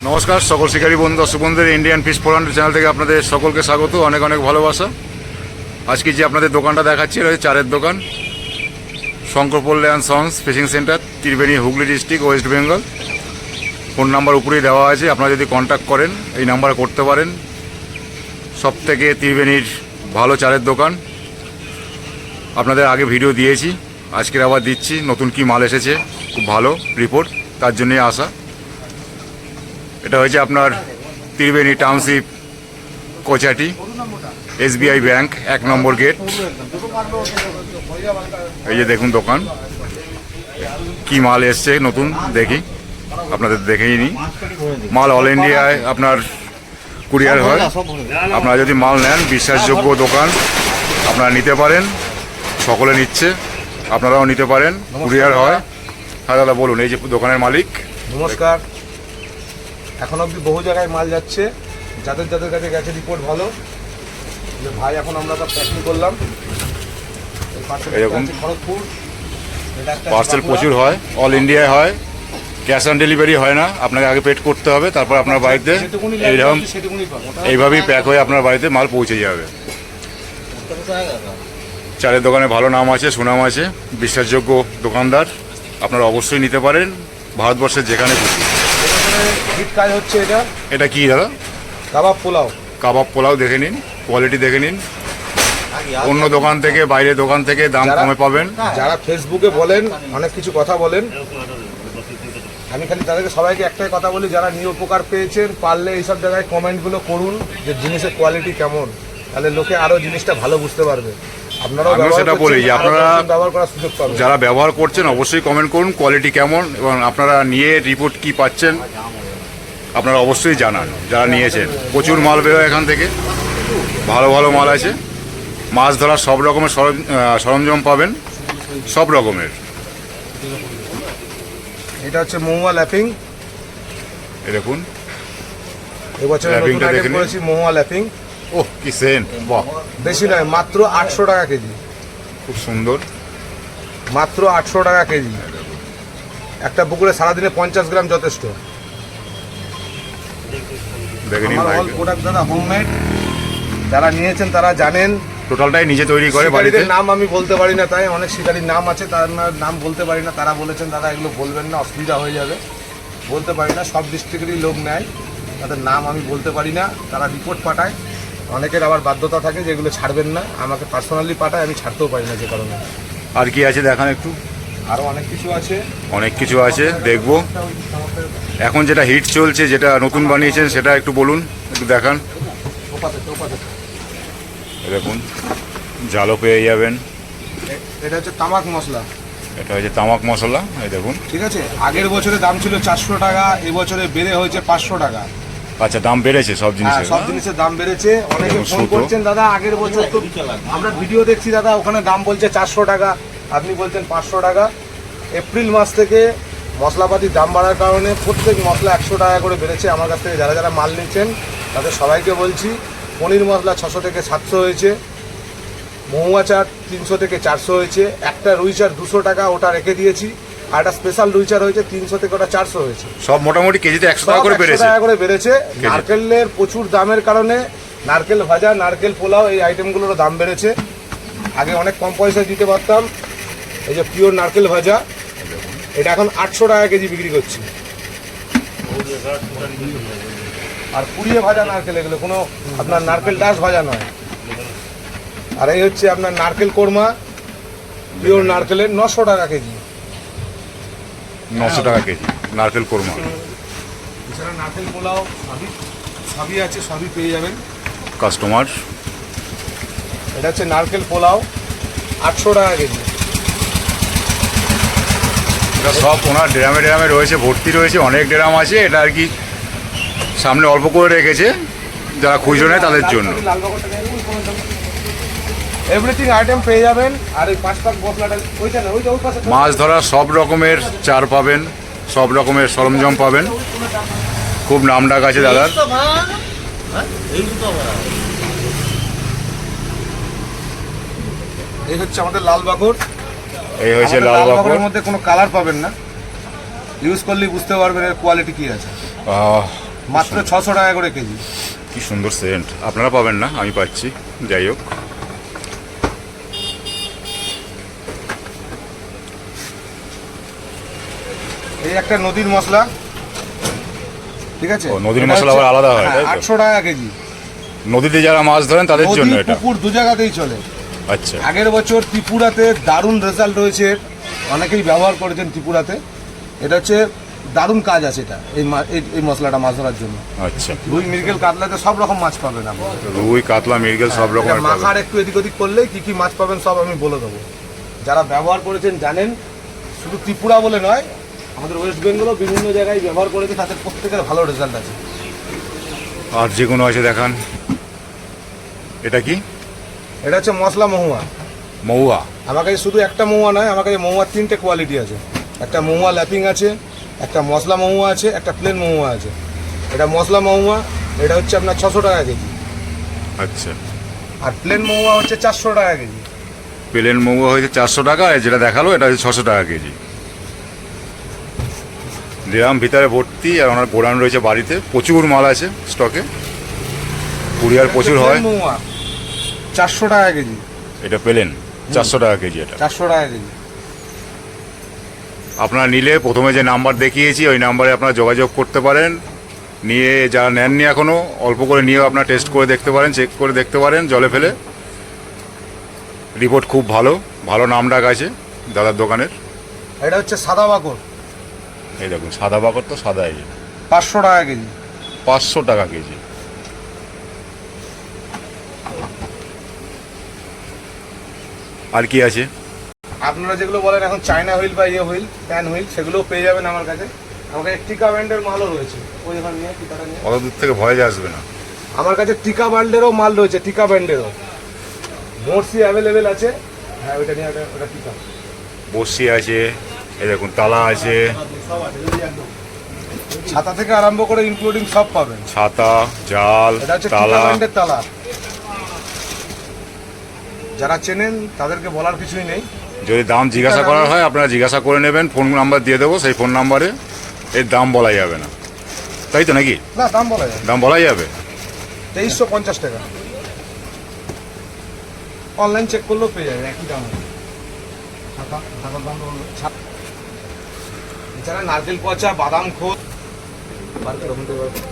নমস্কার, সকল শিকারী বন্ধু, দর্শক বন্ধুদের ইন্ডিয়ান ফিশ ফোরান চ্যানেল থেকে আপনাদের সকলকে স্বাগত, অনেক অনেক ভালোবাসা। আজকে যে আপনাদের দোকানটা দেখাচ্ছি, এটা হচ্ছে চারের দোকান Shankarpalli and sons fishing centre Tribeni Hooghly district West Bengal phone number উপরেই দেওয়া আছে, আপনারা যদি কন্ট্যাক্ট করেন, এই নাম্বারে করতে পারেন। সব থেকে ত্রিবেণীর ভালো চারের দোকান। আপনাদের আগে ভিডিও দিয়েছি, আজকের আবার দিচ্ছি, নতুন কি মাল এসেছে, খুব ভালো রিপোর্ট তার জন্যই আসা এটা হয়েছে আপনার ত্রিবেণী টাউনশিপ, কোচাটি, এসবিআই ব্যাংক, এক নম্বর গেট। এই যে দেখুন দোকান। কি মাল এসছে নতুন দেখি। আপনাদের দেখেই নি। মাল অল ইন্ডিয়ায় আপনার কুরিয়ার হয়। আপনারা যদি মাল নেন, বিশ্বাসযোগ্য দোকান, আপনারা নিতে পারেন। সকলে নিচ্ছে, আপনারাও নিতে পারেন। কুরিয়ার হয়। হ্যাঁ দাদা, বলুন, এই যে দোকানের মালিক। নমস্কার। এখন অবধি বহু জায়গায় মাল যাচ্ছে। যাদের যাদের কাছে গেছে রিপোর্ট ভালো। যে ভাই এখন আমরা সব প্যাকিং করলাম। এরকম? খড়গপুর। পার্সেল প্রচুর হয়। অল ইন্ডিয়ায় হয়। ক্যাশ অন ডেলিভারি হয় না। আপনাকে আগে পেড করতে হবে তারপর আপনার বাড়িতে এইরকম এইভাবেই প্যাক হয়ে আপনার বাড়িতে মাল পৌঁছে যাবে। চালের দোকানে ভালো নাম আছে সুনাম আছে বিশ্বাসযোগ্য দোকানদার। আপনারা অবশ্যই নিতে পারেন। ভারতবর্ষের যেখানে খুশি। হিট কাজ হচ্ছে এটা। এটা কি দাদা? কাবাব পোলাও। কাবাব পোলাও দেখে নিন কোয়ালিটি দেখে নিন। অন্য দোকান থেকে বাইরের দোকান থেকে দাম কমে পাবেন। যারা ফেসবুকে বলেন অনেক কিছু কথা বলেন আমি খালি তাদেরকে সবাইকে একটাই কথা বলি যারা নিয়ে উপকার পেয়েছেন পারলে এইসব জায়গায় কমেন্টগুলো করুন যে জিনিসের কোয়ালিটি কেমন। তাহলে লোকে আরও জিনিসটা ভালো বুঝতে পারবে। আমিও সেটা বলি যে আপনারা- যারা ব্যবহার করছেন অবশ্যই কমেন্ট করুন কোয়ালিটি কেমন এবং আপনারা নিয়ে রিপোর্ট কি পাচ্ছেন আপনারা অবশ্যই জানান যারা নিয়েছেন। প্রচুর মাল বেরোয় এখান থেকে ভালো ভালো মাল আছে। মাছ ধরার সব রকমের সরঞ্জাম পাবেন সব রকমের। এটা হচ্ছে মহুয়া ল্যাপিং। দেখুন। এবছর Lapping নতুন টা দেখে আইটেম নিন। করেছি মহুয়া ল্যাপিং। ওহ কি সেন্ট বাহ। বেশি নয় মাত্র আটশো টাকা কেজি। খুব সুন্দর। মাত্র আটশো টাকা কেজি। একটা পুকুরে সারাদিনে পঞ্চাশ গ্রাম যথেষ্ট। প্রোডাক্ট দাদা হোমমেড যারা নিয়েছেন তারা জানেন। টোটালটাই নিজে তৈরি করে বাড়িতে। নাম আমি বলতে পারি না তাই অনেক শিকারীর নাম আছে তার নাম বলতে পারি না। তারা বলেছেন দাদা এগুলো বলবেন না অসুবিধা হয়ে যাবে। বলতে পারি না সব ডিস্ট্রিক্টেরই লোক নেয়। তাদের নাম আমি বলতে পারি না তারা রিপোর্ট পাঠায়। অনেকের আবার বাধ্যতা থাকে যেগুলো ছাড়বেন না। আমাকে পার্সোনালি পাঠায় আমি ছাড়তেও পারি না যে কারণে। আর কি আছে দেখান একটু? আরও অনেক কিছু আছে। অনেক কিছু আছে দেখব। এখন যেটা হিট চলছে যেটা নতুন বানিয়েছেন সেটা একটু বলুন একটু দেখান। দেখুন জালও পেয়ে যাবেন। এটা হচ্ছে তামাক মশলা। এটা হচ্ছে তামাক মশলা এই দেখুন। ঠিক আছে? আগের বছরে দাম ছিল চারশো টাকা এবছরে বেড়ে হয়েছে পাঁচশো টাকা। আচ্ছা দাম বেড়েছে সব হ্যাঁ, জিনিসের। সব জিনিসের দাম বেড়েছে। অনেকে ফোন করছেন দাদা আগের বছর তো আমরা ভিডিও দেখছি দাদা ওখানে দাম বলছে চারশো টাকা। আপনি বলছেন পাঁচশো টাকা। এপ্রিল মাস থেকে মশলাপাতির দাম বাড়ার কারণে প্রত্যেক মশলা একশো টাকা করে বেড়েছে। আমার কাছ থেকে যারা যারা মাল নিচ্ছেন তাদের সবাইকে বলছি পনির মশলা ছশো থেকে সাতশো হয়েছে মহুয়া চাট তিনশো থেকে চারশো হয়েছে একটা রুই চাট দুশো টাকা ওটা রেখে দিয়েছি। আর একটা স্পেশাল রুই চাট হয়েছে তিনশো থেকে ওটা চারশো হয়েছে। সব মোটামুটি কেজিতে একশো টাকা করে 100 বেড়েছে। টাকা করে বেড়েছে। নারকেলের প্রচুর দামের কারণে নারকেল ভাজা নারকেল পোলাও এই আইটেমগুলোরও দাম বেড়েছে। আগে অনেক কম পয়সায় দিতে পারতাম। এই যে পিওর নারকেল ভাজা এটা এখন আটশো টাকা কেজি বিক্রি করছি। আর পুড়িয়ে ভাজা নারকেল এগুলো কোনো আপনার নারকেল ডাস ভাজা নয়। আর এই হচ্ছে আপনার নারকেল কোরমা পিওর নারকেলের নশো টাকা কেজি। নশো টাকা কেজি নারকেল কোরমা। এছাড়া নারকেল পোলাও সবই সবই আছে সবই পেয়ে যাবেন। কাস্টমার। এটা হচ্ছে নারকেল পোলাও আটশো টাকা কেজি। এটা সব ওনার ড্রামে ড্রামে রয়েছে ভর্তি রয়েছে অনেক ড্রাম আছে এটা আর কি সামনে অল্প করে রেখেছে যারা খুঁজো নেয় তাদের জন্য। এভরিথিং আইটেম পেয়ে যাবেন। আর এই পাঁচ পাক মশলাটা ওইটা না ওইটা ওই পাশে মাছ ধরার সব রকমের চার পাবেন সব রকমের সরঞ্জাম পাবেন। খুব নাম ডাক আছে দাদার। এই হচ্ছে আমাদের লাল বাকর। এই হয়েছে লাল বাকর। বাকরের মধ্যে কোনো কালার পাবেন না। ইউজ করলেই বুঝতে পারবেন এর কোয়ালিটি কি আছে। মাত্র ছশো টাকা করে কেজি। কি সুন্দর সেন্ট আপনারা পাবেন না আমি পাচ্ছি। যাই হোক। এই একটা নদীর মশলা। ঠিক আছে? নদীর মশলা আবার আলাদা হয়, হ্যাঁ? আটশো টাকা কেজি। নদীতে যারা মাছ ধরেন তাদের জন্য এটা। পুকুর দু জায়গাতেই চলে। আচ্ছা। আগের বছর ত্রিপুরাতে দারুণ রেজাল্ট রয়েছে। অনেকেই ব্যবহার করেছেন ত্রিপুরাতে। এটা হচ্ছে দারুণ কাজ আছে এটা এই এই- মশলাটা মাছ ধরার জন্য। আচ্ছা। রুই মৃগেল কাতলাতে সব রকম মাছ পাবেন আপনি। রুই কাতলা মৃগেল সব রকম রকমের পাবেন। মাখার একটু এদিক ওদিক করলেই কি কি মাছ পাবেন সব আমি বলে দেবো। যারা ব্যবহার করেছেন জানেন শুধু ত্রিপুরা বলে নয় আমাদের ওয়েস্ট বেঙ্গলও বিভিন্ন জায়গায় ব্যবহার করেছে তাদের প্রত্যেকের ভালো রেজাল্ট আছে। আর যে কোনো আছে দেখান। এটা কি? এটা হচ্ছে মশলা মহুয়া। মহুয়া? আমার কাছে শুধু একটা মহুয়া নয় আমার কাছে মহুয়ার তিনটে কোয়ালিটি আছে। একটা মহুয়া ল্যাপিং আছে একটা মশলা মহুয়া আছে একটা প্লেন মহুয়া আছে। এটা মশলা মহুয়া এটা হচ্ছে আপনার ছশো টাকা কেজি। আচ্ছা। আর প্লেন মহুয়া হচ্ছে চারশো টাকা কেজি। প্লেন মৌয়া হয়েছে চারশো টাকা যেটা দেখাল এটা হচ্ছে ছশো টাকা কেজি। ড্রাম ভিতরে ভর্তি আর ওনার গোডাউন রয়েছে বাড়িতে। প্রচুর মাল আছে স্টকে কুরিয়ার প্রচুর হয়। চারশো টাকা কেজি। এটা পেলেন। চারশো টাকা কেজি এটা। চারশো টাকা কেজি। আপনারা নিলে প্রথমে যে নাম্বার দেখিয়েছি ওই নাম্বারে আপনারা যোগাযোগ করতে পারেন। নিয়ে যারা নেননি এখনও অল্প করে নিয়েও আপনারা টেস্ট করে দেখতে পারেন চেক করে দেখতে পারেন জলে ফেলে। রিপোর্ট খুব ভালো। ভালো নাম ডাক আছে দাদার দোকানের। এটা হচ্ছে সাদা বাকর। এই দেখুন সাদা বাকর তো সাদাই পাঁচশো টাকা কেজি। পাঁচশো টাকা কেজি। আর কি আছে? আপনারা যেগুলো বলেন এখন চায়না হুইল বা ইয়ে হুইল প্যান হুইল সেগুলোও পেয়ে যাবেন আমার কাছে। আমার কাছে টিকা ব্যান্ডের মালও রয়েছে। ওই ওখানে নিয়ে টিকাটা নিয়ে। অত দূর থেকে ভয়ে আসবে না। আমার কাছে টিকা ব্যান্ডেরও মাল রয়েছে টিকা ব্যান্ডেরও মোর্সি অ্যাভেলেবেল আছে। হ্যাঁ ওইটা নিয়ে ওটা টিকা। বসি আছে। এই দেখুন তালা আছে। ছাতা থেকে আরম্ভ করে ইনক্লুডিং সব পাবেন। ছাতা জাল তালা। তালা। যারা চেনেন তাদেরকে বলার কিছুই নেই। যদি দাম জিজ্ঞাসা করার হয় আপনারা জিজ্ঞাসা করে নেবেন ফোন নাম্বার দিয়ে দেবো সেই ফোন নাম্বারে। এর দাম বলা যাবে না। তাই তো নাকি? না দাম বলা যায় দাম বলা যাবে? তেইশশো পঞ্চাশ টাকা। অনলাইন চেক করলেও পেয়ে যাবে একই দাম। ছাতা ছাতার দাম এছাড়া নারকেল পচা বাদাম খোল বার করো, ওখান থেকে বার করো।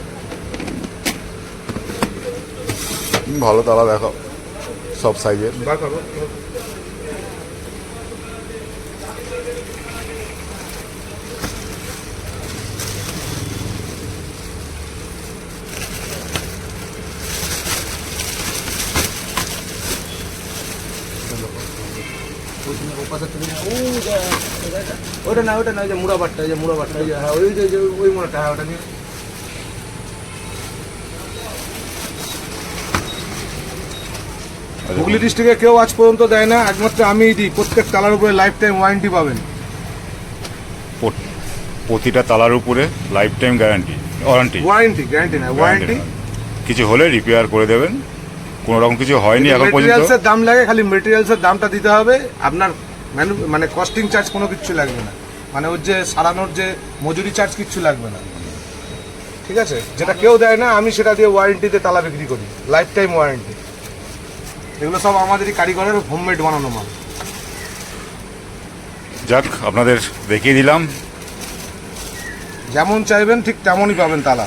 ভালো তালা দেখো সব সাইজের বার করো। ওটা না ওটা না ওই যে মুড়া বাট্টা ওই যে মুড়া বাট্টা ওই যে হ্যাঁ ওই যে ওই মুড়াটা হ্যাঁ ওটা নিয়ে। হুগলি ডিস্ট্রিক্টে কেউ আজ পর্যন্ত দেয় না একমাত্র আমিই দিই। প্রত্যেক তালার উপরে লাইফ টাইম ওয়ারেন্টি পাবেন প্রতিটা তালার উপরে lifetime guarantee warranty warranty guarantee না। ওয়ারেন্টি কিছু হলে রিপেয়ার করে দেবেন। কোনো রকম কিছু হয়নি এখন পর্যন্ত। মেটেরিয়ালসের দাম লাগে খালি মেটেরিয়ালসের দামটা দিতে হবে। আপনার ম্যানু মানে কস্টিং চার্জ কোনো কিছু লাগবে না। মানে ওর যে সারানোর যে মজুরি চার্জ কিচ্ছু লাগবে না। ঠিক আছে? যেটা কেউ দেয় না আমি সেটা দিয়ে ওয়ারেন্টিতে তালা বিক্রি করি। লাইফ টাইম ওয়ারেন্টি এগুলো সব আমাদেরই কারিগরের হোমমেড বানানো মাল। যাক আপনাদের দেখিয়ে দিলাম। যেমন চাইবেন ঠিক তেমনই পাবেন তালা।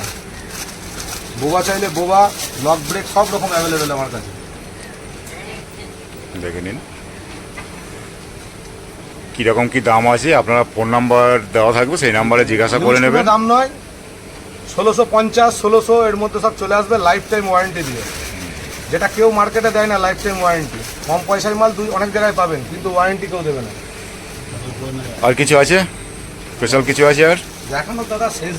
বোবা চাইলে বোবা লক ব্রেক সব রকম অ্যাভেলেবেল আমার কাছে। দেখে নিন। কীরকম কি দাম আছে আপনারা ফোন নাম্বার দেওয়া থাকবে সেই নাম্বারে জিজ্ঞাসা করে নেবেন। দাম নয় ষোলোশো পঞ্চাশ ষোলোশো এর মধ্যে সব চলে আসবে লাইফ টাইম ওয়ারেন্টি দিয়ে। যেটা কেউ মার্কেটে দেয় না লাইফ টাইম ওয়ারেন্টি কম পয়সার মাল দুই অনেক জায়গায় পাবেন কিন্তু ওয়ারেন্টি কেউ দেবে না। আর কিছু আছে? স্পেশাল কিছু আছে আর? দেখানো দাদা শেষ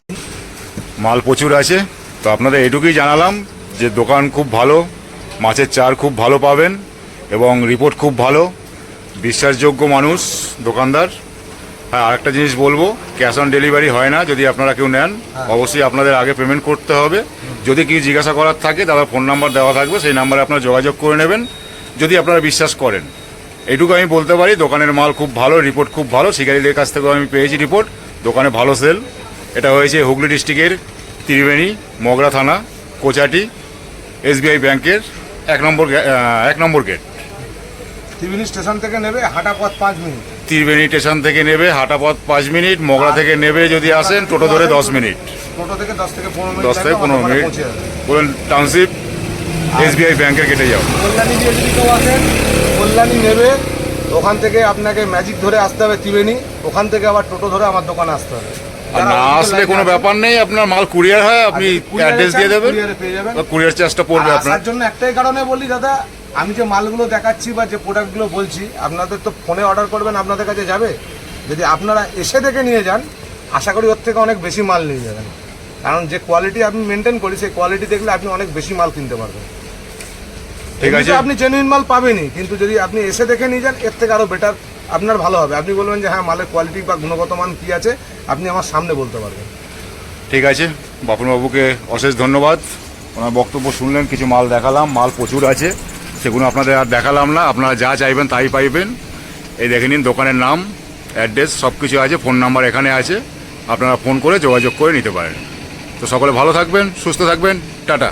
মাল প্রচুর আছে তো আপনাদের এটুকুই জানালাম যে দোকান খুব ভালো মাছের চার খুব ভালো পাবেন এবং রিপোর্ট খুব ভালো। বিশ্বাসযোগ্য মানুষ দোকানদার। হ্যাঁ আরেকটা জিনিস বলব ক্যাশ অন ডেলিভারি হয় না যদি আপনারা কেউ নেন অবশ্যই আপনাদের আগে পেমেন্ট করতে হবে। যদি কিছু জিজ্ঞাসা করার থাকে তাহলে ফোন নাম্বার দেওয়া থাকবে সেই নাম্বারে আপনারা যোগাযোগ করে নেবেন। যদি আপনারা বিশ্বাস করেন এটুকু আমি বলতে পারি দোকানের মাল খুব ভালো রিপোর্ট খুব ভালো শিকারীদের কাছ থেকেও আমি পেয়েছি রিপোর্ট দোকানে ভালো সেল এটা হয়েছে হুগলি ডিস্ট্রিক্টের ত্রিবেণী মগরা থানা কোচাটি এসবিআই ব্যাংকের এক নম্বর এক নম্বর গেট ত্রিবেণী স্টেশন থেকে নেবে হাঁটা পথ পাঁচ মিনিট। ত্রিবেণী স্টেশন থেকে নেবে হাঁটাপথ পাঁচ মিনিট মগরা থেকে নেবে যদি আসেন টোটো ধরে দশ মিনিট। টোটো থেকে দশ থেকে পনেরো মিনিট দশ থেকে পনেরো মিনিট। বলুন টাউনশিপ এসবিআই ব্যাংকের কেটে যাও। কল্যাণী দিয়ে যদি কেউ আসেন কল্যাণী নেবে ওখান থেকে আপনাকে ম্যাজিক ধরে আসতে হবে ত্রিবেণী ওখান থেকে আবার টোটো ধরে আমার দোকানে আসতে হবে। আর না আসলে কোনো ব্যাপার নেই আপনার মাল কুরিয়ার হয় আপনি অ্যাড্রেস দিয়ে দেবেন। পেয়ে যাবেন। কুরিয়ার চার্জটা পড়বে আপনার। জন্য একটাই কারণে বলি দাদা আমি যে মালগুলো দেখাচ্ছি বা যে প্রোডাক্টগুলো বলছি আপনাদের তো ফোনে অর্ডার করবেন আপনাদের কাছে যাবে। যদি আপনারা এসে দেখে নিয়ে যান আশা করি ওর থেকে অনেক বেশি মাল নিয়ে যাবেন। কারণ যে কোয়ালিটি আপনি মেনটেন করি সেই কোয়ালিটি দেখলে আপনি অনেক বেশি মাল কিনতে পারবেন। ঠিক আছে। আপনি জেনুইন মাল পাবেনই কিন্তু যদি আপনি এসে দেখে নিয়ে যান এর থেকে আরও বেটার আপনার ভালো হবে। আপনি বলবেন যে হ্যাঁ মালের কোয়ালিটি বা গুণগত মান কী আছে? আপনি আমার সামনে বলতে পারবেন। ঠিক আছে। বাবুকে অশেষ ধন্যবাদ। ওনার বক্তব্য শুনলেন কিছু মাল দেখালাম মাল প্রচুর আছে। সেগুলো আপনাদের আর দেখালাম না। আপনারা যা চাইবেন তাই পাইবেন। এই দেখে নিন দোকানের নাম, অ্যাড্রেস সব কিছু আছে, ফোন নাম্বার এখানে আছে। আপনারা ফোন করে যোগাযোগ করে নিতে পারেন। তো সকলে ভালো থাকবেন, সুস্থ থাকবেন, টাটা।